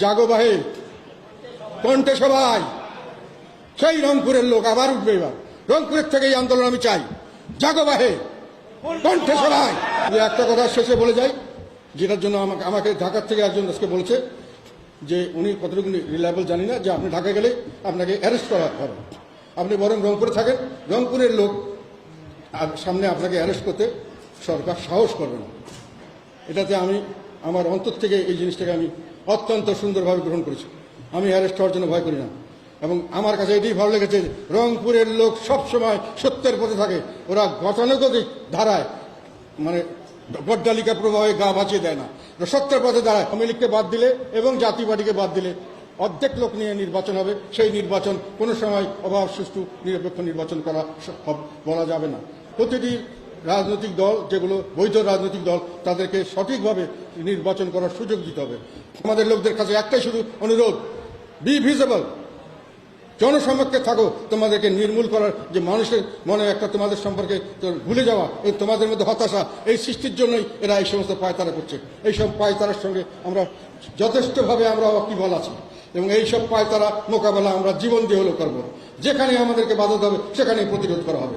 জাগোবাহে কণ্ঠে সবাই। সেই রংপুরের লোক আবার উঠবে এবার। রংপুরের থেকে এই আন্দোলন আমি চাই। জাগোবাহে কণ্ঠে সবাই। একটা কথা শেষে বলে যাই, যেটার জন্য আমাকে আমাকে ঢাকার থেকে একজন আজকে বলছে যে উনি কতটুকু রিলায়েবল জানি না, যে আপনি ঢাকা গেলে আপনাকে অ্যারেস্ট করা হবে। আপনি বরং রংপুরে থাকেন। রংপুরের লোক সামনে আপনাকে অ্যারেস্ট করতে সরকার সাহস করবে না। এটাতে আমি আমার অন্তর থেকে এই জিনিসটাকে আমি অত্যন্ত সুন্দরভাবে গ্রহণ করেছি। আমি অ্যারেস্ট হওয়ার জন্য ভয় করি না। এবং আমার কাছে এটাই ভালো লেগেছে রংপুরের লোক সব সময় সত্যের পথে থাকে। ওরা গতানুগতিক ধারায় মানে গড্ডালিকা প্রবাহে গা বাঁচিয়ে দেয় না। সত্যের পথে দাঁড়ায়। আওয়ামী লীগকে বাদ দিলে এবং জাতি পার্টিকে বাদ দিলে অর্ধেক লোক নিয়ে নির্বাচন হবে। সেই নির্বাচন কোনো সময় অভাব সুষ্ঠু নিরপেক্ষ নির্বাচন করা বলা যাবে না। প্রতিটি রাজনৈতিক দল, যেগুলো বৈধ রাজনৈতিক দল, তাদেরকে সঠিকভাবে নির্বাচন করার সুযোগ দিতে হবে। আমাদের লোকদের কাছে একটাই শুধু অনুরোধ বি ভিজিবল জনসমক্ষে থাকো, তোমাদেরকে নির্মূল করার যে মানুষের মনে একটা তোমাদের সম্পর্কে ভুলে যাওয়া, এই তোমাদের মধ্যে হতাশা, এই সৃষ্টির জন্যই এরা এই সমস্ত পায়তারা করছে। এই সব পায়তারার সঙ্গে আমরা যথেষ্টভাবে আমরা অকিবল আছি এবং এই সব পায়তারা মোকাবেলা আমরা জীবন দিয়ে হলেও করব। যেখানে আমাদেরকে বাধা হবে সেখানেই প্রতিরোধ করা হবে।